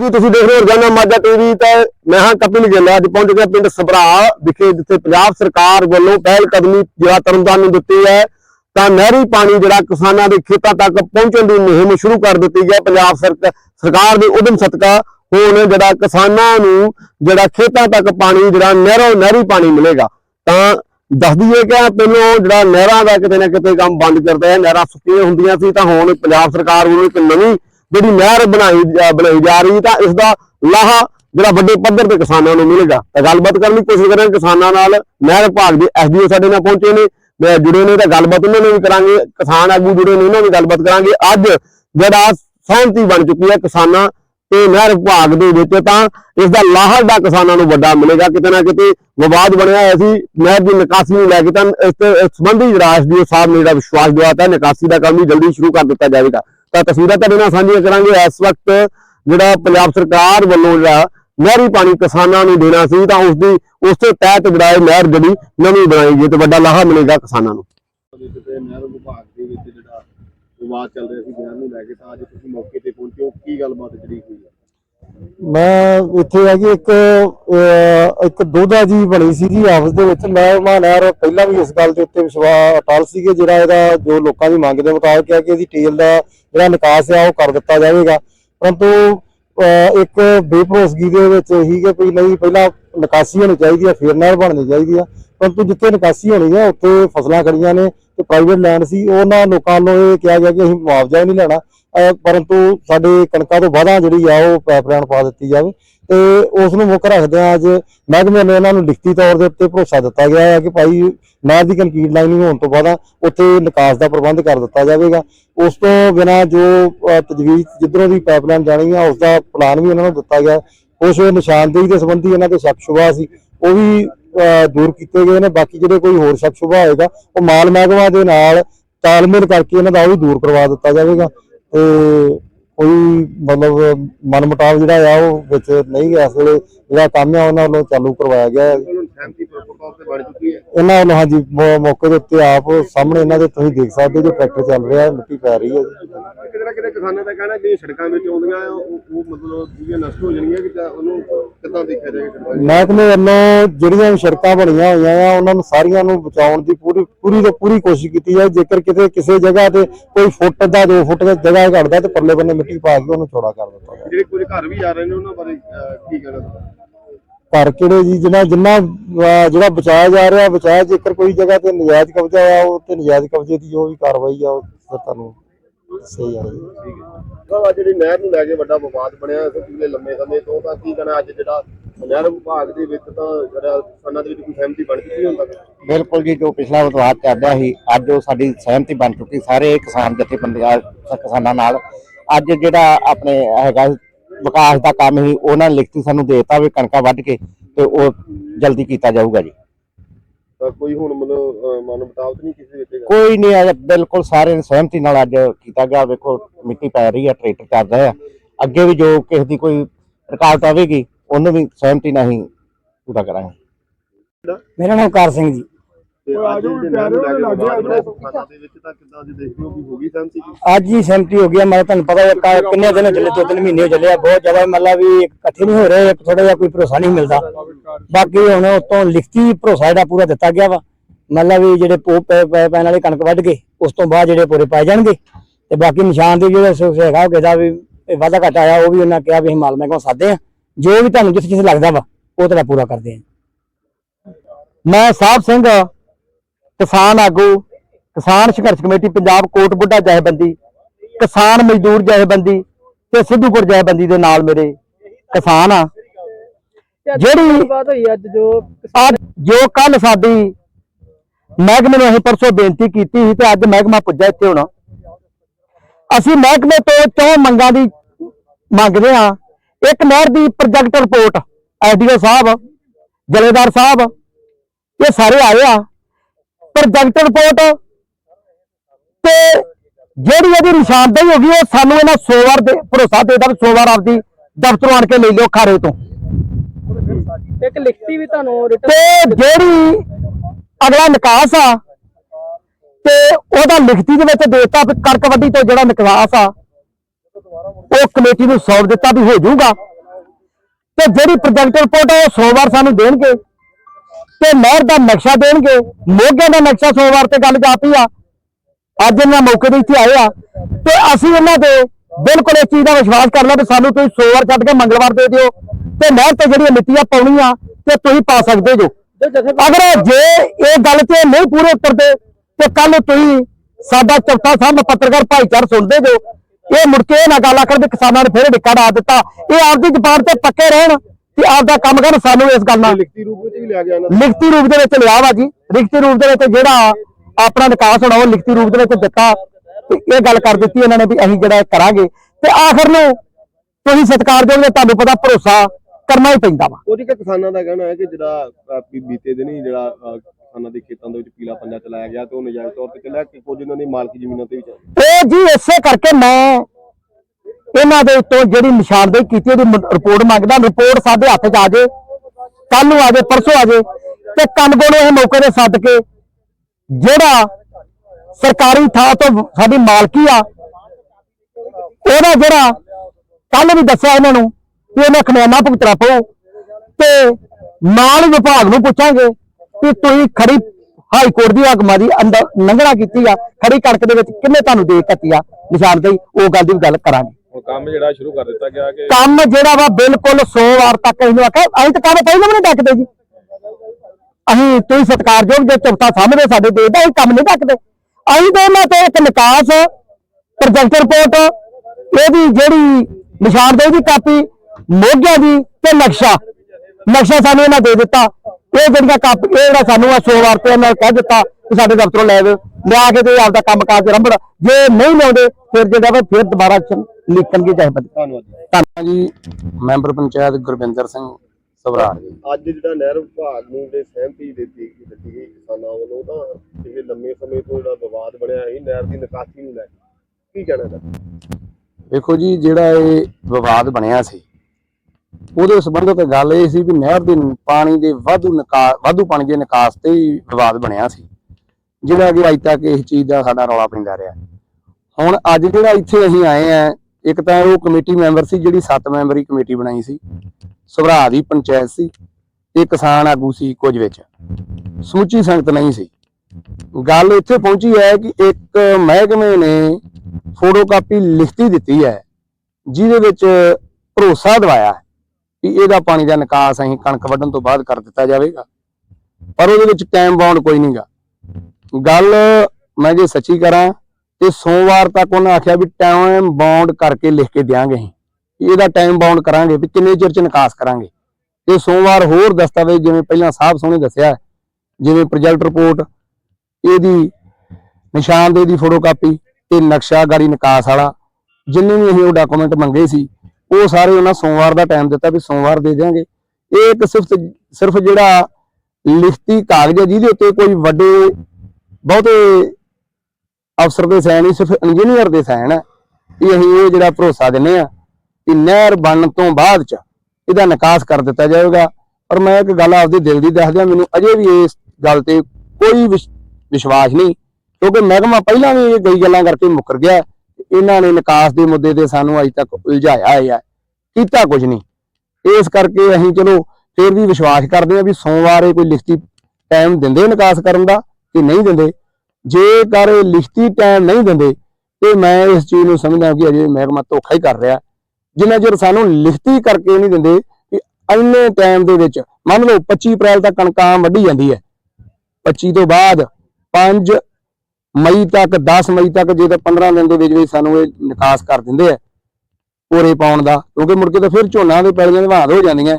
ਜੀ ਤੁਸੀਂ ਦੇਖ ਰਹੇ ਹੋ ਰੋਜ਼ਾਨਾ ਮਾਝਾ ਟੀਵੀ ਤੇ ਮੈਂ ਹਾਂ ਕਪਿਲ ਗਿੱਲ। ਅੱਜ ਪਹੁੰਚ ਗਿਆ ਪਿੰਡ ਸਭਰਾ ਵਿਖੇ, ਜਿੱਥੇ ਪੰਜਾਬ ਸਰਕਾਰ ਵੱਲੋਂ ਪਹਿਲ ਕਦਮੀ ਜਿਹੜਾ ਤਰਨਤਾਰਨ ਨੂੰ ਦਿੱਤੀ ਹੈ, ਤਾਂ ਨਹਿਰੀ ਪਾਣੀ ਜਿਹੜਾ ਕਿਸਾਨਾਂ ਦੇ ਖੇਤਾਂ ਤੱਕ ਪਹੁੰਚਣ ਦੀ ਮੁਹਿੰਮ ਸ਼ੁਰੂ ਕਰ ਦਿੱਤੀ ਹੈ। ਪੰਜਾਬ ਸਰਕਾਰ ਦੇ ਉਦਮ ਸਦਕਾ ਹੁਣ ਜਿਹੜਾ ਕਿਸਾਨਾਂ ਨੂੰ ਜਿਹੜਾ ਖੇਤਾਂ ਤੱਕ ਪਾਣੀ, ਜਿਹੜਾ ਨਹਿਰੋਂ, ਨਹਿਰੀ ਪਾਣੀ ਮਿਲੇਗਾ। ਤਾਂ ਦੱਸ ਦਈਏ ਕਿ ਪਹਿਲਾਂ ਜਿਹੜਾ ਨਹਿਰਾਂ ਦਾ ਕਿਤੇ ਨਾ ਕਿਤੇ ਕੰਮ ਬੰਦ ਕਰਦਾ ਹੈ ਨਹਿਰਾਂ ਸੁੱਕੀਆਂ ਹੁੰਦੀਆਂ ਸੀ, ਤਾਂ ਹੁਣ ਪੰਜਾਬ ਸਰਕਾਰ ਵੱਲੋਂ ਇੱਕ ਨਵੀਂ ਜਿਹੜੀ ਨਹਿਰ ਬਣਾਈ ਬਣਾਈ ਜਾ ਰਹੀ ਤਾਂ ਇਸ ਦਾ ਲਾਹਾ ਜਿਹੜਾ ਵੱਡੇ ਪੱਧਰ ਤੇ ਕਿਸਾਨਾਂ ਨੂੰ ਮਿਲੇਗਾ। ਤਾਂ ਗੱਲਬਾਤ ਕਰਨ ਦੀ ਕੋਸ਼ਿਸ਼ ਕਰਾਂਗੇ, ਕਿਸਾਨਾਂ ਨਾਲ ਨਹਿਰ ਵਿਭਾਗ ਦੇ ਐਸਡੀਓ ਸਾਡੇ ਨਾਲ ਪਹੁੰਚੇ ਨੇ ਜੁੜੇ ਨੇ ਤਾਂ ਗੱਲਬਾਤ ਉਹਨਾਂ ਨਾਲ ਵੀ ਕਰਾਂਗੇ, ਕਿਸਾਨ ਆਗੂ ਜੁੜੇ ਨੇ, ਉਹਨਾਂ ਨਾਲ ਗੱਲਬਾਤ ਕਰਾਂਗੇ। ਅੱਜ ਜਿਹੜਾ ਸਹਿਮਤੀ ਬਣ ਚੁੱਕੀ ਹੈ ਕਿਸਾਨਾਂ ਤੇ ਨਹਿਰ ਵਿਭਾਗ ਦੇ ਵਿੱਚ, ਤਾਂ ਇਸ ਦਾ ਲਾਹਾ ਦਾ ਕਿਸਾਨਾਂ ਨੂੰ ਵੱਡਾ ਮਿਲੇਗਾ। ਕਿਤੇ ਨਾ ਕਿਤੇ ਵਿਵਾਦ ਬਣਿਆ ਹੋਇਆ ਸੀ, ਨਹਿਰ ਦੀ ਨਿਕਾਸੀ ਨੂੰ ਲੈ ਕੇ ਤਾਂ ਇਸ ਤੇ ਇਸ ਸੰਬੰਧੀ ਜਿਹੜਾ ਐਸਡੀਓ ਸਾਹਿਬ ਨੇ ਜਿਹੜਾ ਵਿਸ਼ਵਾਸ ਦਿਵਾਤਾ, ਨਿਕਾਸੀ ਦਾ ਕੰਮ ਵੀ ਜਲਦੀ ਸ਼ੁਰੂ ਕਰ ਦਿੱਤਾ ਜਾਵੇਗਾ। ਤਾਂ ਤਸਵੀਰਾਂ ਤੁਹਾਡੇ ਨਾਲ ਸਾਂਝੀਆਂ ਕਰਾਂਗੇ। ਇਸ ਵਕਤ ਜਿਹੜਾ ਪੰਜਾਬ ਸਰਕਾਰ ਵੱਲੋਂ ਜਿਹੜਾ ਨਹਿਰੀ ਪਾਣੀ ਕਿਸਾਨਾਂ ਨੂੰ ਦੇਣਾ ਸੀ, ਤਾਂ ਉਸ ਦੀ ਉਸ ਤਹਿਤ ਜਿਹੜਾ ਇਹ ਨਹਿਰ ਜਿਹੜੀ ਨਵੀਂ ਬਣਾਈ ਗਈ ਤੇ ਵੱਡਾ ਲਾਹਾ ਮਿਲੇਗਾ ਕਿਸਾਨਾਂ ਨੂੰ। ਨਹਿਰ ਵਿਭਾਗ ਦੇ ਵਿੱਚ ਜਿਹੜਾ ਵਿਵਾਦ ਚੱਲ ਰਿਹਾ ਸੀ ਨਹਿਰ ਨੂੰ ਲੈ ਕੇ ਤਾਂ ਅੱਜ ਤੁਸੀਂ ਮੌਕੇ ਤੇ ਪਹੁੰਚੇ ਹੋ। ਕੀ ਗੱਲਬਾਤ ਜਿਹੜੀ ਹੋਈ ਹੈ? ਮੈਂ ਇੱਥੇ ਆ ਕਿ ਇੱਕ ਅਹ, ਇੱਕ ਦੋਦਾ ਜੀ ਬਣੀ ਸੀ ਜੀ ਆਪਸ ਦੇ ਵਿੱਚ। ਮੈਂ ਮਾਨਰ ਪਹਿਲਾਂ ਵੀ ਇਸ ਗੱਲ ਦੇ ਉੱਤੇ ਵਿਸ਼ਵਾਸ ਅਟਲ ਸੀਗੇ ਜਿਹੜਾ ਇਹਦਾ ਜੋ ਲੋਕਾਂ ਦੀ ਮੰਗ ਦੇ ਮੁਤਾਬਕ ਹੈ ਕਿ ਇਹਦੀ ਟੇਲ ਦਾ ਜਿਹੜਾ ਨਿਕਾਸ ਆ ਉਹ ਕਰ ਦਿੱਤਾ ਜਾਵੇਗਾ। ਪਰੰਤੂ ਅਹ, ਇੱਕ ਬੇਭਰੋਸਗੀ ਦੇ ਵਿੱਚ ਇਹੀ ਕਿ ਵੀ ਨਹੀਂ ਪਹਿਲਾਂ ਨਿਕਾਸੀ ਹੋਣੀ ਚਾਹੀਦੀ ਹੈ ਫਿਰ ਨਹਿਰ ਬਣਨੀ ਚਾਹੀਦੀ ਆ। ਪਰੰਤੂ ਜਿੱਥੇ ਨਿਕਾਸੀ ਹੋਣੀ ਹੈ ਉੱਥੇ ਫਸਲਾਂ ਖੜੀਆਂ ਨੇ ਤੇ ਪ੍ਰਾਈਵੇਟ ਲੈਂਡ ਸੀ, ਉਹਨਾਂ ਲੋਕਾਂ ਨੂੰ ਇਹ ਕਿਹਾ ਗਿਆ ਕਿ ਅਸੀਂ ਮੁਆਵਜ਼ਾ ਹੀ ਨਹੀਂ ਲੈਣਾ। ਪਰੰਤੂ ਸਾਡੇ ਕਣਕਾਂ ਤੋਂ ਵਾਧਾ ਜਿਹੜੀ ਆ, ਉਹ ਪਾਈਪਲਾਈਨ ਪਾ ਦਿੱਤੀ ਜਾਵੇ। ਤੇ ਉਸ ਨੂੰ ਮੁੱਖ ਰੱਖਦਿਆਂ ਅੱਜ ਮਹਿਕਮੇ ਨੇ ਇਹਨਾਂ ਨੂੰ ਲਿਖਤੀ ਤੌਰ ਦੇ ਉੱਤੇ ਭਰੋਸਾ ਦਿੱਤਾ ਗਿਆ ਹੈ ਕਿ ਭਾਈ ਨਹਿਰ ਦੀ ਕੰਕਰੀਟ ਲਾਈਨਿੰਗ ਹੋਣ ਤੋਂ ਬਾਅਦ ਉੱਥੇ ਨਿਕਾਸ ਦਾ ਪ੍ਰਬੰਧ ਕਰ ਦਿੱਤਾ ਜਾਵੇਗਾ। ਉਸ ਤੋਂ ਬਿਨਾ ਜੋ ਤਜਵੀਜ਼ ਜਿੱਧਰੋਂ ਦੀ ਪਾਈਪਲਾਈਨ ਜਾਣੀ ਆ, ਉਸ ਦਾ ਪਲਾਨ ਵੀ ਇਹਨਾਂ ਨੂੰ ਦਿੱਤਾ ਗਿਆ। ਕੁਝ ਨਿਸ਼ਾਨਦੇਹੀ ਦੇ ਸੰਬੰਧੀ ਇਹਨਾਂ ਦੇ ਸ਼ੱਕ ਸ਼ੁਬਾ ਸੀ, ਉਹ ਵੀ ਦੂਰ ਕੀਤੇ ਗਏ ਨੇ। ਬਾਕੀ ਜਿਹੜੇ ਕੋਈ ਹੋਰ ਸ਼ੱਕ ਸ਼ੁਬਾ ਹੋਏਗਾ, ਉਹ ਮਾਲ ਮਹਿਕਮਾ ਦੇ ਨਾਲ ਤਾਲਮੇਲ ਕਰਕੇ ਇਹਨਾਂ ਦਾ ਉਹ ਵੀ ਦੂਰ ਕਰਵਾ ਦਿੱਤਾ ਜਾਵੇਗਾ। ਤੇ ਕੋਈ ਮਤਲਬ ਮਨਮਟਾਵ ਜਿਹੜਾ ਆ, ਉਹ ਵਿੱਚ ਨਹੀਂ ਗਿਆ। ਇਸ ਵੇਲੇ ਜਿਹੜਾ ਕੰਮ ਆ, ਉਹਨਾਂ ਵੱਲੋਂ ਚਾਲੂ ਕਰਵਾਇਆ ਗਿਆ ਹੈ। ਹੁਣ ਸਹਿਮਤੀ ਪ੍ਰੋਟੋਕਾਲ ਤੇ ਬਣ ਚੁੱਕੀ ਹੈ। ਇਹਨਾਂ ਵੱਲੋਂ ਹਾਂਜੀ ਮੌ- ਮੌਕੇ ਦੇ ਉੱਤੇ ਆਪ ਸਾਹਮਣੇ ਇਹਨਾਂ ਦੇ ਤੁਸੀਂ ਦੇਖ ਸਕਦੇ ਹੋ ਜੋ ਟਰੈਕਟਰ ਚੱਲ ਰਿਹਾ ਹੈ ਮਿੱਟੀ ਪੈ ਰਹੀ ਹੈ ਜੀ। ਕਿਤੇ ਨਾ ਕਿਤੇ ਕਿਸਾਨਾਂ ਦਾ ਕਹਿਣਾ ਕਿ ਸੜਕਾਂ ਵਿੱਚ ਆਉਂਦੀਆਂ ਉਹ ਉਹ ਮਤਲਬ ਜਿਹੜੀਆਂ ਨਸ਼ਟ ਹੋ ਜਾਣਗੀਆਂ ਕਿ ਉਹਨੂੰ ਕਿੱਦਾਂ ਦੇਖਿਆ ਜਾਏਗਾ ਮਹਿਕਮੇ ਵੱਲੋਂ ਜਿਹੜੀਆਂ ਵੀ ਸੜਕਾਂ ਬਣੀਆਂ ਹੋਈਆਂ ਆ ਉਹਨਾਂ ਨੂੰ ਸਾਰੀਆਂ ਨੂੰ ਬਚਾਉਣ ਦੀ ਪੂਰੀ ਪੂਰੀ ਤੋਂ ਪੂਰੀ ਕੋਸ਼ਿਸ਼ ਕੀਤੀ ਜਾਏ। ਜੇਕਰ ਕਿਤੇ ਕਿਸੇ ਜਗ੍ਹਾ ਤੇ ਕੋਈ ਫੁੱਟ ਦਾ 2 ਫੁੱਟ ਦਾ ਜਗ੍ਹਾ ਘਟਦਾ ਤੇ ਪਰਲੇ ਬੰਨੇ ਮਿੱਟੀ ਪਾ ਕੇ ਉਹਨੂੰ ਚੌੜਾ ਕਰ ਦਿੱਤਾ ਜਾਏ। ਜਿਹੜੇ ਕੁਝ ਘਰ ਵੀ ਆ ਰਹੇ ਨੇ ਉਹਨਾਂ ਬਾਰੇ ਅਹ, ਕੀ ਕਹਿਣਾ? ਤੁਹਾਡਾ? ਘਰ ਕਿਹੜੇ ਜੀ ਜਿੰਨਾ ਜਿੰਨਾ ਜਿਹੜਾ ਬਚਾਇਆ ਜਾ ਰਿਹਾ ਬਚਾਇਆ ਜੇਕਰ ਕੋਈ ਜਗ੍ਹਾ ਤੇ ਨਜਾਇਜ਼ ਕਬਜ਼ਾ ਆ ਉਹ ਤੇ ਨਜਾਇਜ਼ ਕਬਜ਼ੇ ਦੀ ਜੋ ਵੀ ਕਾਰਵਾਈ ਆ ਉਹ ਤੁਹਾਨੂੰ ਸਹੀ ਆ ਰਹੀ ਤਾਂ ਅੱਜ ਜਿਹੜੀ ਨਹਿਰ ਨੂੰ ਲੈ ਕੇ ਵੱਡਾ ਵਿਵਾਦ ਬਣਿਆ ਇਸ ਪਿਛਲੇ ਲੰਮੇ ਸਮੇਂ ਤੋਂ ਤਾਂ ਕੀ ਕਹਿਣਾ ਅੱਜ ਜਿਹੜਾ ਨਹਿਰ ਵਿਭਾਗ ਦੇ ਵਿੱਚ ਤਾਂ ਜਿਹੜਾ ਕਿਸਾਨਾਂ ਦੇ ਵਿੱਚ ਕੋਈ ਸਹਿਮਤੀ ਬਣ ਚੁੱਕੀ ਹੁੰਦਾ ਬਿਲਕੁਲ ਜੀ ਜੋ ਪਿਛਲਾ ਵਿਵਾਦ ਚੱਲਦਾ ਸੀ ਅੱਜ ਉਹ ਸਾਡੀ ਸਹਿਮਤੀ ਬਣ ਚੁੱਕੀ ਸਾਰੇ ਕਿਸਾਨ ਜਥੇਬੰਦੀਆਂ ਕਿਸਾਨਾਂ ਨਾਲ। ਅੱਜ ਜਿਹੜਾ ਆਪਣੇ ਹੈਗਾ ਵਿਕਾਸ ਦਾ ਕੰਮ ਹੀ ਉਹਨਾਂ ਨੇ ਲਿਖਤੀ ਸਾਨੂੰ ਦੇਤਾ ਵੀ ਕਣਕਾਂ ਵੱਢ ਕੇ ਤੇ ਉਹ ਜਲਦੀ ਕੀਤਾ ਜਾਊਗਾ ਜੀ। ਤਾਂ ਕੋਈ ਹੁਣ ਮਤਲਬ ਅਹ, ਮਨ ਮੁਤਾਬਕ ਨਹੀਂ ਕਿਸੇ ਵਿੱਚ ਹੈਗਾ। ਕੋਈ ਨਹੀਂ ਅੱਜ ਬਿਲਕੁਲ ਸਾਰੇ ਨੇ ਸਹਿਮਤੀ ਨਾਲ ਅੱਜ ਕੀਤਾ ਗਿਆ। ਵੇਖੋ ਮਿੱਟੀ ਪੈ ਰਹੀ ਹੈ ਟਰੈਕਟਰ ਚੱਲ ਰਿਹਾ ਹੈ ਅੱਗੇ ਵੀ ਜੋ ਕਿਸੇ ਦੀ ਕੋਈ ਰੁਕਾਵਟ ਆਵੇਗੀ ਉਹਨੂੰ ਵੀ ਸਹਿਮਤੀ ਨਾਲ ਹੀ ਪੂਰਾ ਕਰਾਂਗੇ। ਮੇਰਾ ਨਾਮ ਕਾਰ ਸਿੰਘ ਜੀ। ਅੱਜ ਜਿਹੜੇ ਦੇ ਵਿੱਚ ਤਾਂ ਹੋ ਵੀ ਹੋ ਗਈ ਸਹਿਮਤੀ ਅੱਜ ਹੀ ਸਹਿਮਤੀ ਹੋ ਗਿਆ ਮੈਂ ਤੁਹਾਨੂੰ ਪਤਾ ਹੈ ਕਾ- ਕਿੰਨੇ ਦਿਨ ਚੱਲੇ ਦੋ ਤਿੰਨ ਮਹੀਨੇ ਚੱਲੇ ਆ ਬਹੁਤ ਜ਼ਿਆਦਾ ਮਤਲਬ ਵੀ ਇਕੱਠੇ ਨਹੀਂ ਹੋ ਰਹੇ ਥੋੜਾ ਜਿਹਾ ਕੋਈ ਭਰੋਸਾ ਨਹੀਂ ਮਿਲਦਾ। ਬਾਕੀ ਹੁਣ ਉਤੋਂ ਲਿਖਤੀ ਭਰੋਸਾ ਜਿਹੜਾ ਪੂਰਾ ਦਿੱਤਾ ਗਿਆ ਵਾ ਮਤਲਬ ਵੀ ਜਿਹੜੇ ਪੋ ਪੈ ਪੈ- ਪੈਣ ਵਾਲੇ ਕਣਕ ਵੱਢ ਕੇ ਉਸ ਤੋਂ ਬਾਅਦ ਜਿਹੜੇ ਪੂਰੇ ਪਾਏ ਜਾਣਗੇ। ਤੇ ਬਾਕੀ ਨਿਸ਼ਾਨ ਦੇ ਜਿਹੜੇ ਹੈਗਾ ਉਹ ਕਿਹਦਾ ਵੀ ਇਹ ਵਾਧਾ ਘਟ ਆਇਆ ਉਹ ਵੀ ਉਹਨਾਂ ਕਿਹਾ ਵੀ ਅਸੀਂ ਮਾਲ ਮਹਿਕਮਾ ਸਾਦੇ ਆ ਜੋ ਵੀ ਤੁਹਾਨੂੰ ਜਿੱਥੇ ਜਿੱਥੇ ਲੱਗਦਾ ਵਾ ਉਹ ਤੁਹਾਡਾ ਪੂਰਾ ਕਰਦੇ ਆ ਮੈਂ ਸਾਹਿਬ ਸਿੰਘ ਕਿਸਾਨ ਆਗੂ ਕਿਸਾਨ ਸੰਘਰਸ਼ ਕਮੇਟੀ ਪੰਜਾਬ ਕੋਟ ਬੁੱਢਾ ਜਥੇਬੰਦੀ ਕਿਸਾਨ ਮਜ਼ਦੂਰ ਜਥੇਬੰਦੀ ਤੇ ਸਿੱਧੂਪੁਰ ਜਥੇਬੰਦੀ ਦੇ ਨਾਲ ਮੇਰੇ ਕਿਸਾਨ ਆ। ਜਿਹੜੀ ਬਾਤ ਹੋਈ ਅੱਜ ਜੋ ਕੱਲ ਸਾਡੀ ਮਹਿਕਮੇ ਨੂੰ ਅਸੀਂ ਪਰਸੋਂ ਬੇਨਤੀ ਕੀਤੀ ਸੀ ਤੇ ਅੱਜ ਮਹਿਕਮਾ ਪੁੱਜਾ ਇੱਥੇ ਹੁਣ। ਅਸੀਂ ਮਹਿਕਮੇ ਤੋਂ ਚੌਂ ਮੰਗਾਂ ਦੀ ਮੰਗਦੇ ਆ ਇੱਕ ਨਹਿਰ ਦੀ ਪ੍ਰੋਜੈਕਟ ਰਿਪੋਰਟ ਐਡੀਓ ਸਾਹਿਬ ਜਲੇਦਾਰ ਸਾਹਿਬ ਇਹ ਸਾਰੇ ਆਏ ਆ। Project report. ਤੇ ਜਿਹੜੀ ਇਹਦੀ ਨਿਸ਼ਾਨਦੇਹੀ ਹੋ ਗਈ ਉਹ ਸਾਨੂੰ ਇਹਨਾਂ 100 ਵਾਰ ਦੇ ਭਰੋਸਾ ਦੇਦਾ ਵੀ 100 ਵਾਰ ਆਪਦੀ ਦਫ਼ਤਰੋਂ ਆਣ ਕੇ ਲੈ ਲਿਓ ਖਾਰੇ ਤੋਂ। ਇੱਕ ਲਿਖਤੀ ਵੀ ਤੁਹਾਨੂੰ ਤੇ ਜਿਹੜੀ ਅਗਲਾ ਨਿਕਾਸ ਆ ਤੇ ਉਹਦਾ ਲਿਖਤੀ ਦੇ ਵਿੱਚ ਦੇਤਾ ਵੀ ਕਣਕ ਵੱਢੀ ਤੋਂ ਜਿਹੜਾ ਨਿਕਾਸ ਆ ਉਹ ਕਮੇਟੀ ਨੂੰ ਸੌਂਪ ਦਿੱਤਾ ਵੀ ਹੋ ਜਾਊਗਾ। ਤੇ ਜਿਹੜੀ ਪ੍ਰੋਜੈਕਟ ਰਿਪੋਰਟ ਹੈ ਉਹ ਸੋਮਵਾਰ ਸਾਨੂੰ ਦੇਣਗੇ। ਤੇ ਨਹਿਰ ਦਾ ਨਕਸ਼ਾ ਦੇਣਗੇ। ਮੋਗੇ ਦਾ ਨਕਸ਼ਾ ਸੋਮਵਾਰ ਤੇ ਗੱਲ ਜਾਪੀ ਆ। ਅੱਜ ਇਹਨਾਂ ਮੌਕੇ ਤੇ ਇੱਥੇ ਆਏ ਆ। ਤੇ ਅਸੀਂ ਇਹਨਾਂ ਦੇ ਬਿਲਕੁਲ ਇਸ ਚੀਜ਼ ਦਾ ਵਿਸ਼ਵਾਸ ਕਰ ਲਿਆ ਵੀ ਸਾਨੂੰ ਤੁਸੀਂ ਸੋਮਵਾਰ ਛੱਡ ਕੇ ਮੰਗਲਵਾਰ ਦੇ ਦਿਓ। ਤੇ ਨਹਿਰ ਤੇ ਜਿਹੜੀਆਂ ਮਿੱਟੀਆਂ ਪਾਉਣੀਆਂ ਤੇ ਤੁਸੀਂ ਪਾ ਸਕਦੇ ਜੋ। ਅਗਰ ਜੇ ਇਹ ਗੱਲ ਤੇ ਨਹੀਂ ਪੂਰੇ ਉਤਰਦੇ ਤੇ ਕੱਲ ਤੁਸੀਂ ਸਾਡਾ ਚੌਥਾ ਸਾਹਮ ਪੱਤਰਕਾਰ ਭਾਈਚਾਰ ਸੁਣਦੇ ਜੋ। ਇਹ ਮੁੜ ਕੇ ਇਹ ਨਾ ਗੱਲ ਆਖਣ ਵੀ ਕਿਸਾਨਾਂ ਨੇ ਫਿਰ ਡਿੱਕਾ ਡਾ ਦਿੱਤਾ। ਇਹ ਆਪਦੀ ਜ਼ਬਾਨ ਤੇ ਪੱਕੇ ਰਹਿਣ। ਤੇ ਆਪਦਾ ਕੰਮ ਕਰਨ ਸਾਨੂੰ ਇਸ ਗੱਲ ਨਾਲ। ਲਿਖਤੀ ਰੂਪ ਵਿੱਚ ਵੀ ਲਿਆ ਗਿਆ ਇਹਨਾਂ ਲਿਖਤੀ ਰੂਪ ਦੇ ਵਿੱਚ ਲਿਆ ਵਾ ਜੀ। ਲਿਖਤੀ ਰੂਪ ਦੇ ਵਿੱਚ ਜਿਹੜਾ ਆਪਣਾ ਨਿਕਾਸ ਹੋਣਾ ਉਹ ਲਿਖਤੀ ਰੂਪ ਦੇ ਵਿੱਚ ਦਿੱਤਾ। ਤੇ ਇਹ ਗੱਲ ਕਰ ਦਿੱਤੀ ਇਹਨਾਂ ਨੇ ਵੀ ਅਸੀਂ ਜਿਹੜਾ ਕਰਾਂਗੇ। ਤੇ ਆਖਰ ਨੂੰ ਤੁਸੀਂ ਸਤਿਕਾਰਯੋਗ ਨੇ ਤੁਹਾਨੂੰ ਪਤਾ ਭਰੋਸਾ ਕਰਨਾ ਹੀ ਪੈਂਦਾ ਵਾ। ਕੁਝ ਕੁ ਕਿਸਾਨਾਂ ਦਾ ਕਹਿਣਾ ਹੈ ਕਿ ਜਿਹੜਾ ਬੀਤੇ ਦਿਨ ਹੀ ਜਿਹੜਾ ਕਿਸਾਨਾਂ ਦੇ ਖੇਤਾਂ ਦੇ ਵਿੱਚ ਪੀਲਾ ਪੰਜਾ ਚਲਾਇਆ ਗਿਆ ਤੇ ਉਹ ਨਜਾਇਜ਼ ਤੌਰ ਤੇ ਚੱਲਿਆ ਕਿ ਕੁਝ ਇਹਨਾਂ ਦੀ ਮਾਲਕੀ ਜ਼ਮੀਨਾਂ ਤੇ ਵੀ ਚੱਲ ਇਹ ਜੀ ਇਸੇ ਕਰਕੇ ਮੈਂ ਇਹਨਾਂ ਦੇ ਉੱਤੋਂ ਜਿਹੜੀ ਨਿਸ਼ਾਨਦੇਹੀ ਕੀਤੀ ਉਹਦੀ ਰਿਪੋਰਟ ਮੰਗਦਾ ਰਿਪੋਰਟ ਸਾਡੇ ਹੱਥ 'ਚ ਆ ਜੇ ਕੱਲ ਨੂੰ ਆ ਜੇ, ਪਰਸੋਂ ਆ ਜੇ, ਤੇ ਕਨਗੋ ਨੂੰ ਇਹ ਮੌਕੇ ਤੇ ਸੱਦ ਕੇ ਜਿਹੜਾ ਸਰਕਾਰੀ ਥਾਂ ਤੋਂ ਸਾਡੀ ਮਾਲਕੀ ਆ, ਉਹਦਾ ਜਿਹੜਾ ਕੱਲ ਵੀ ਦੱਸਿਆ ਇਹਨਾਂ ਨੂੰ ਕਿ ਇਹਨਾਂ ਖਮਿਆਨਾ ਭੁਗਤਣਾ ਪਊ ਤੇ ਨਾਲ ਵਿਭਾਗ ਨੂੰ ਪੁੱਛਾਂਗੇ ਕਿ ਤੁਸੀਂ ਖੜੀ ਹਾਈ ਕੋਰਟ ਦੀ ਹਕਮਾਂ ਦੀ ਅੰਦਰ ਲੰਘਣਾ ਕੀਤੀ ਆ, ਖੜੀ ਕਣਕ ਦੇ ਵਿੱਚ ਕਿੰਨੇ ਤੁਹਾਨੂੰ ਦੇ ਦਿੱਤੀ ਆ ਨਿਸ਼ਾਨਦੇਹੀ, ਉਹ ਗੱਲ ਦੀ ਵੀ ਗੱਲ ਕਰਾਂਗੇ। ਉਹ ਕੰਮ ਜਿਹੜਾ ਸ਼ੁਰੂ ਕਰ ਦਿੱਤਾ ਗਿਆ ਕਿ ਕੰਮ ਜਿਹੜਾ ਵਾ ਬਿਲਕੁਲ 100 ਵਾਰ ਤੱਕ ਇਹਨੂੰ ਆਖਿਆ। ਅਸੀਂ ਤਾਂ ਕੰਮ ਪਹਿਲਾਂ ਵੀ ਨਹੀਂ ਡੱਕਦੇ ਜੀ। ਅਸੀਂ ਤੁਸੀਂ ਸਤਿਕਾਰਯੋਗ ਜੇ ਚੁਕਤਾ ਸਾਹਮਣੇ ਸਾਡੇ ਦੇ ਦਾ ਅਸੀਂ ਕੰਮ ਨਹੀਂ ਡੱਕਦੇ। ਅਸੀਂ ਤਾਂ ਇਹਨਾਂ ਤੇ ਇੱਕ ਨਿਕਾਸ ਪ੍ਰੋਜੈਕਟ ਰਿਪੋਰਟ ਇਹਦੀ ਜਿਹੜੀ ਨਿਸ਼ਾਨਦੇਹੀ ਦੀ ਕਾਪੀ, ਮੋਢਿਆਂ ਦੀ ਤੇ ਨਕਸ਼ਾ। ਨਕਸ਼ਾ ਸਾਨੂੰ ਇਹਨਾਂ ਦੇ ਦਿੱਤਾ। ਇਹ ਜਿਹੜੀਆਂ ਕਾਪੀ, ਇਹ ਜਿਹੜਾ ਸਾਨੂੰ ਆ 100 ਵਾਰ ਤੇ ਇਹਨਾਂ ਕਹਿ ਦਿੱਤਾ ਕਿ ਸਾਡੇ ਦਫ਼ਤਰੋਂ ਲੈ ਜਾਓ। ਲਿਆ ਕੇ ਤੇ ਆਪਦਾ ਕੰਮ ਕਾਜ ਰੰਭੜ ਜੇ ਨਹੀਂ ਲਿਆਉਂਦੇ ਫਿਰ ਜਿਹੜਾ ਵਾ ਫਿਰ ਦੁਬਾਰਾ ਲਿਖਣਗੇ ਚਾਹੇ ਬੰਦੇ ਧੰਨਵਾਦ ਜੀ। ਧੰਨਵਾਦ ਜੀ। ਮੈਂਬਰ ਪੰਚਾਇਤ ਗੁਰਵਿੰਦਰ ਸਿੰਘ ਸਭਰਾੜ ਜੀ। ਅੱਜ ਜਿਹੜਾ ਨਹਿਰ ਵਿਭਾਗ ਨੂੰ ਦੇ ਸਹਿਮਤੀ ਦਿੱਤੀ ਦਿੱਤੀ ਗਈ ਕਿਸਾਨਾਂ ਵੱਲੋਂ ਤਾਂ ਇਹ ਲੰਮੇ ਸਮੇਂ ਤੋਂ ਜਿਹੜਾ ਵਿਵਾਦ ਬਣਿਆ ਸੀ ਨਹਿਰ ਦੀ ਨਿਕਾਸੀ ਨੂੰ ਲੈ ਕੇ। ਕੀ ਕਹਿਣਾ ਇਹਦਾ ਵੇਖੋ ਜੀ ਜਿਹੜਾ ਇਹ ਵਿਵਾਦ ਬਣਿਆ ਸੀ ਉਹਦੇ ਸੰਬੰਧਤ ਗੱਲ ਇਹ ਸੀ ਵੀ ਨਹਿਰ ਦੇ ਪਾਣੀ ਦੇ ਵਾਧੂ ਨਿਕਾਸ ਵਾਧੂ ਪਾਣੀ ਦੇ ਨਿਕਾਸ ਤੇ ਹੀ ਵਿਵਾਦ ਬਣਿਆ ਸੀ। ਜਿਹੜਾ ਕਿ ਅੱਜ ਤੱਕ ਇਸ ਚੀਜ਼ ਦਾ ਸਾਡਾ ਰੌਲਾ ਪੈਂਦਾ ਰਿਹਾ। ਹੁਣ ਅੱਜ ਜਿਹੜਾ ਇੱਥੇ ਅਸੀਂ ਆਏ ਆ, ਇੱਕ ਤਾਂ ਉਹ ਕਮੇਟੀ ਮੈਂਬਰ ਸੀ ਜਿਹੜੀ 7 ਮੈਂਬਰੀ ਕਮੇਟੀ ਬਣਾਈ ਸੀ। ਸਭਰਾ ਦੀ ਪੰਚਾਇਤ ਸੀ ਤੇ ਕਿਸਾਨ ਆਗੂ ਸੀ ਕੁਝ ਵਿੱਚ। ਸਮੁੱਚੀ ਸੰਗਤ ਨਹੀਂ ਸੀ। ਗੱਲ ਇੱਥੇ ਪਹੁੰਚੀ ਹੈ ਕਿ ਇੱਕ ਮਹਿਕਮੇ ਨੇ ਫੋਟੋਕਾਪੀ ਲਿਖਤੀ ਦਿੱਤੀ ਹੈ, ਜਿਹਦੇ ਵਿੱਚ ਭਰੋਸਾ ਦਵਾਇਆ ਹੈ ਕਿ ਇਹਦਾ ਪਾਣੀ ਦਾ ਨਿਕਾਸ ਅਸੀਂ ਕਣਕ ਵੱਢਣ ਤੋਂ ਬਾਅਦ ਕਰ ਦਿੱਤਾ ਜਾਵੇਗਾ। ਪਰ ਉਹਦੇ ਵਿੱਚ ਟਾਈਮ ਬਾਉਂਡ ਕੋਈ ਨਹੀਂਗਾ ਗੱਲ ਮੈਂ ਜੇ ਸੱਚੀ ਕਰਾਂ ਤੇ ਸੋਮਵਾਰ ਤੱਕ ਉਹਨਾਂ ਆਖਿਆ ਵੀ ਟਾਈਮ ਬਾਉਂਡ ਕਰਕੇ ਲਿਖ ਕੇ ਦਿਆਂਗੇ ਅਸੀਂ। ਇਹਦਾ ਟਾਈਮ ਬਾਉਂਡ ਕਰਾਂਗੇ ਵੀ ਕਿੰਨੇ ਚਿਰ ਚ ਨਿਕਾਸ ਕਰਾਂਗੇ। ਤੇ ਸੋਮਵਾਰ ਹੋਰ ਦਸਤਾਵੇਜ਼ ਜਿਵੇਂ ਪਹਿਲਾਂ ਸਾਹਿਬ ਸੋਹਣੇ ਦੱਸਿਆ, ਜਿਵੇਂ ਪ੍ਰੋਜੈਕਟ ਰਿਪੋਰਟ ਇਹਦੀ ਨਿਸ਼ਾਨਦੇਹੀ ਦੀ ਫੋਟੋਕਾਪੀ ਤੇ ਨਕਸ਼ਾ ਗਾੜੀ ਨਿਕਾਸ ਵਾਲਾ, ਜਿੰਨੇ ਵੀ ਅਸੀਂ ਉਹ ਡਾਕੂਮੈਂਟ ਮੰਗੇ ਸੀ, ਉਹ ਸਾਰੇ ਉਹਨਾਂ ਸੋਮਵਾਰ ਦਾ ਟਾਈਮ ਦਿੱਤਾ ਵੀ ਸੋਮਵਾਰ ਦੇ ਦਿਆਂਗੇ। ਇਹ ਇੱਕ ਸਿਰਫ ਸਿਰਫ ਜਿਹੜਾ ਲਿਖਤੀ ਕਾਗਜ਼ ਹੈ ਜਿਹਦੇ ਉੱਤੇ ਕੋਈ ਵੱਡੇ ਬਹੁਤੇ ਅਫਸਰ ਦੇ ਸਾਈਨ ਹੀ, ਸਿਰਫ ਇੰਜੀਨੀਅਰ ਦੇ ਸਾਈਨ ਹੈ ਕਿ ਅਸੀਂ ਇਹ ਜਿਹੜਾ ਭਰੋਸਾ ਦਿੰਨੇ ਆ ਕਿ ਨਹਿਰ ਬਣਨ ਤੋਂ ਬਾਅਦ ਚ ਇਹਦਾ ਨਿਕਾਸ ਕਰ ਦਿੱਤਾ ਜਾਏਗਾ। ਪਰ ਮੈਂ ਇੱਕ ਗੱਲ ਆਪਦੇ ਦਿਲ ਦੀ ਦੱਸਦਿਆਂ ਮੈਨੂੰ ਅਜੇ ਵੀ ਇਸ ਗੱਲ ਤੇ ਕੋਈ ਵਿਸ਼- ਵਿਸ਼ਵਾਸ ਨਹੀਂ, ਕਿਉਂਕਿ ਮਹਿਕਮਾ ਪਹਿਲਾਂ ਵੀ ਇਹ ਕਈ ਗੱਲਾਂ ਕਰਕੇ ਮੁੱਕਰ ਗਿਆ। ਇਹਨਾਂ ਨੇ ਨਿਕਾਸ ਦੇ ਮੁੱਦੇ ਤੇ ਸਾਨੂੰ ਅਜੇ ਤੱਕ ਉਲਝਾਇਆ ਹੈ। ਕੀਤਾ ਕੁਝ ਨਹੀਂ। ਇਸ ਕਰਕੇ ਅਸੀਂ ਚਲੋ ਫਿਰ ਵੀ ਵਿਸ਼ਵਾਸ ਕਰਦੇ ਹਾਂ ਵੀ ਸੋਮਵਾਰ ਇਹ ਕੋਈ ਲਿਖਤੀ ਟਾਈਮ ਦਿੰਦੇ ਨਿਕਾਸ ਕਰਨ ਦਾ। ਕਿ ਨਹੀਂ ਦਿੰਦੇ। ਜੇਕਰ ਲਿਖਤੀ ਟਾਈਮ ਨਹੀਂ ਦਿੰਦੇ, ਤੇ ਮੈਂ ਇਸ ਚੀਜ਼ ਨੂੰ ਸਮਝਦਾ ਕਿ ਅਜੇ ਮਹਿਕਮਾ ਧੋਖਾ ਹੀ ਕਰ ਰਿਹਾ। ਜਿੰਨਾ ਚਿਰ ਸਾਨੂੰ ਲਿਖਤੀ ਕਰਕੇ ਨਹੀਂ ਦਿੰਦੇ ਕਿ ਇੰਨੇ ਟਾਈਮ ਦੇ ਵਿੱਚ, ਮੰਨ ਲਓ 25 ਅਪ੍ਰੈਲ ਤੱਕ ਕਣਕਾਂ ਵੱਢੀ ਜਾਂਦੀ ਹੈ। 25 ਤੋਂ ਬਾਅਦ 5 ਮਈ ਤੱਕ 10 ਮਈ ਤੱਕ ਜੇ ਤਾਂ 15 ਦਿਨ ਦੇ ਵਿੱਚ ਵਿੱਚ ਸਾਨੂੰ ਇਹ ਨਿਕਾਸ ਕਰ ਦਿੰਦੇ ਆ ਪੂਰੇ ਪਾਉਣ ਦਾ, ਕਿਉਂਕਿ ਮੁੜ ਕੇ ਤਾਂ ਫਿਰ ਝੋਨਾ ਦੇ ਪੈਲੀਆਂ ਦੇ ਬਾਦ ਹੋ ਜਾਂਦੀਆਂ।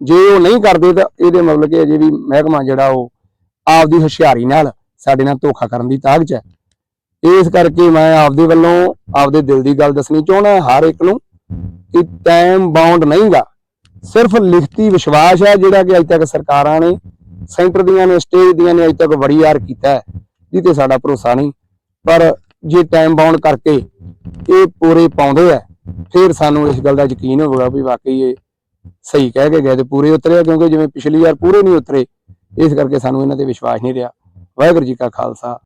ਜੇ ਉਹ ਨਹੀਂ ਕਰਦੇ ਤਾਂ ਇਹਦੇ ਮਤਲਬ ਕਿ ਅਜੇ ਵੀ ਮਹਿਕਮਾ ਜਿਹੜਾ ਉਹ ਆਪਦੀ ਹੁਸ਼ਿਆਰੀ ਨਾਲ ਸਾਡੇ ਨਾਲ ਧੋਖਾ ਕਰਨ ਦੀ ਤਾਕਤ ਹੈ। ਇਸ ਕਰਕੇ ਮੈਂ ਆਪਦੇ ਵੱਲੋਂ ਆਪਦੇ ਦਿਲ ਦੀ ਗੱਲ ਦੱਸਣੀ ਚਾਹੁੰਦਾ ਹਰ ਇੱਕ ਨੂੰ ਕਿ ਟਾਈਮ ਬਾਉਂਡ ਨਹੀਂਗਾ ਸਿਰਫ ਲਿਖਤੀ ਵਿਸ਼ਵਾਸ ਹੈ ਜਿਹੜਾ ਕਿ ਅਜੇ ਤੱਕ ਸਰਕਾਰਾਂ ਨੇ, ਸੈਂਟਰ ਦੀਆਂ ਨੇ ਸਟੇਟ ਦੀਆਂ ਨੇ ਅਜੇ ਤੱਕ ਬੜੀ ਯਾਰ ਕੀਤਾ ਹੈ ਜਿਹਤੇ ਸਾਡਾ ਭਰੋਸਾ ਨਹੀਂ। ਪਰ ਜੇ ਟਾਈਮ ਬਾਉਂਡ ਕਰਕੇ ਇਹ ਪੂਰੇ ਪਾਉਂਦੇ ਆ ਫਿਰ ਸਾਨੂੰ ਇਸ ਗੱਲ ਦਾ ਯਕੀਨ ਹੋਵੇਗਾ ਵੀ ਵਾਕਈ ਇਹ ਸਹੀ ਕਹਿ ਕੇ ਗਏ ਤੇ ਪੂਰੇ ਉਤਰੇ ਕਿਉਂਕਿ ਜਿਵੇਂ ਪਿਛਲੀ ਵਾਰ ਪੂਰੇ ਨਹੀਂ ਉਤਰੇ ਇਸ ਕਰਕੇ ਸਾਨੂੰ ਇਹਨਾਂ ਤੇ ਵਿਸ਼ਵਾਸ ਨਹੀਂ ਰਿਹਾ। ਵਾਹਿਗੁਰੂ ਜੀ ਕਾ ਖਾਲਸਾ।